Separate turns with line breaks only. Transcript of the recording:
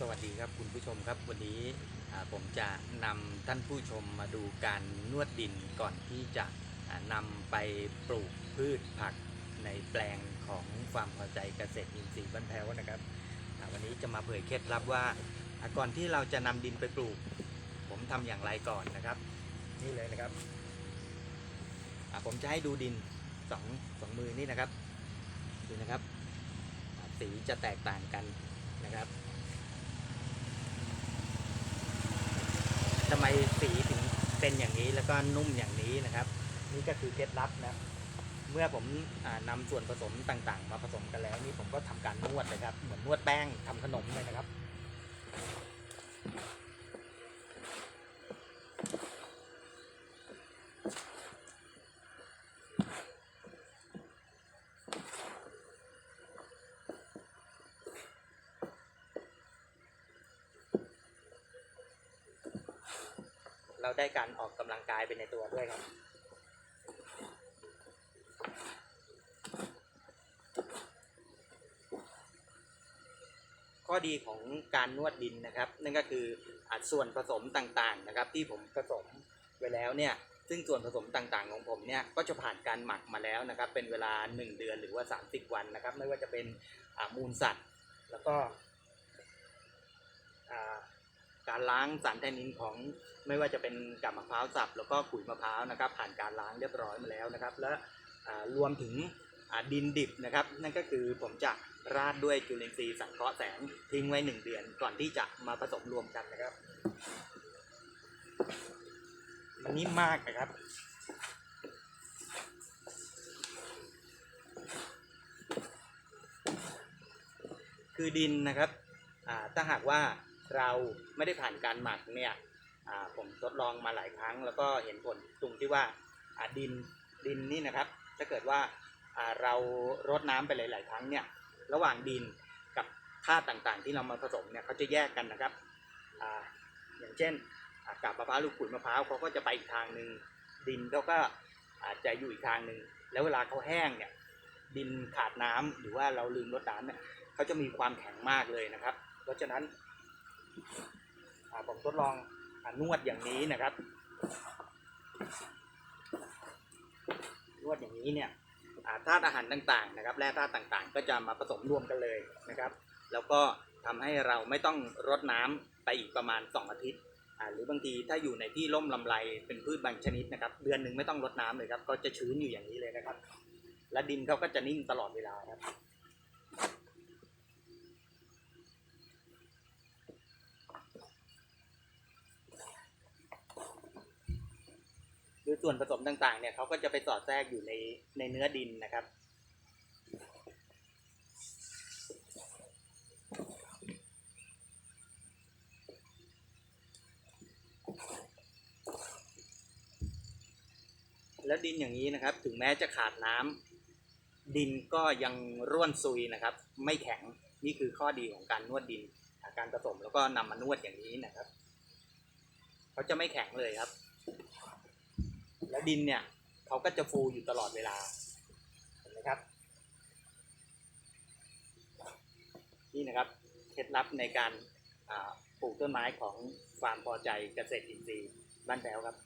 สวัสดีครับคุณผู้ชมครับวันนี้ผมจะนำท่านผู้ชมมาดูการนวดดินก่อนที่จะอ่านำไปปลูกพืชผักในแปลงของความพอใจเกษตรอินทรีย์บ้านแพ้วนะครับวันนี้จะมาเผยเคล็ดลับว่าก่อนที่เราจะนำดินไปปลูก ผมทำอย่างไรก่อนนะครับ นี่เลยนะครับผมจะให้ดูดินสองสองมือนี่นะครับดูนะครับ สีจะแตกต่างกันนะครับำไมสีถึงเป็นอย่างนี้แล้วก็นุ่มอย่างนี้นะครับ นี่ก็คือเคล็ดลับนะเมื่อผมอนำาส่วนผสมต่างๆ มาผสมกันแล้ว นี่ผมก็ทำการนวดนะครับ เหมือนนวดแป้งทำขนมเลยนะครับ เราได้การออกกำลังกายไปในตัวด้วยครับ ข้อดีของการนวดดินนะครับ นั่นก็คืออัดส่วนผสมต่างๆนะครับ ที่ผมผสมไว้แล้วเนี่ยซึ่งส่วนผสมต่างๆของผมเนี่ยก็จะผ่านการหมักมาแล้วนะครับ เป็นเวลา 1 เดือนหรือว่า 30 วันนะครับ ไม่ว่าจะเป็นมูลสัตว์ แล้วก็อ่า การล้างสารแทนนินของไม่ว่าจะเป็นกับมะพร้าวสับแล้วก็ขุยมะพร้าวนะครับ ผ่านการล้างเรียบร้อยมาแล้วนะครับ และรวมถึงดินดิบนะครับ นั่นก็คือผมจะราดด้วยจุลินทรีย์สังเคราะห์แสงทิ้งไว้ 1 เดือนก่อนที่จะมาผสมรวมกันนะครับ มันนิ่มมากนะครับคือดินนะครับถ้าหากว่า เราไม่ได้ผ่านการหมักเนี่ยผมทดลองมาหลายครั้ง แล้วก็เห็นผลตรงที่ว่าดินดินนี่นะครับ ถ้าเกิดว่าเรารดน้ำไปหลาย ๆ ครั้งเนี่ยระหว่างดินกับธาตุต่างๆ ที่เรามาผสมเนี่ยเขาจะแยกกันนะครับออย่างเช่นกาบมะพร้าวลูกขุยมะพร้าวเขาก็จะไปอีกทางหนึ่งดินเขาก็อาจจะอยู่อีกทางหนึ่งแล้วเวลาเขาแห้งเนี่ยดินขาดน้ำหรือว่าเราลืมรดน้ำเนี่ยเขาจะมีความแข็งมากเลยนะครับ เพราะฉะนั้น ผมทดลองอนวดอย่างนี้นะครับ นวดอย่างนี้เนี่ยธาตุอาหารต่างๆนะครับแร่ธาตุต่างๆ ก็จะมาผสมรวมกันเลยนะครับ แล้วก็ทำให้เราไม่ต้องรดน้ำไปอีกประมาณ 2 อาทิตย์หรือบางทีถ้าอยู่ในที่ร่มลำไรเป็นพืชบางชนิดนะครับ เดือนหนึ่งไม่ต้องรดน้ำเลยครับก็จะชื้นอยู่อย่างนี้เลยนะครับ และดินเขาก็จะนิ่มตลอดเวลาครับ หรือ ส่วนผสมต่างๆ เนี่ยเขาก็จะไปสอดแทรกอยู่ในในเนื้อดินนะครับ แล้วดินอย่างนี้นะครับ ถึงแม้จะขาดน้ำดินก็ยังร่วนซุยนะครับ ไม่แข็งนี่คือข้อดีของการนวดดินาการผสมแล้วก็นำมานวดอย่างนี้นะครับเขาจะไม่แข็งเลยครับ แล้วดินเนี่ยเขาก็จะฟูอยู่ตลอดเวลาเห็นไหมครับ นี่นะครับเคล็ดลับในการปลูกต้นไม้ของความพอใจเกษตรอินทรีย์บ้านแถวครับ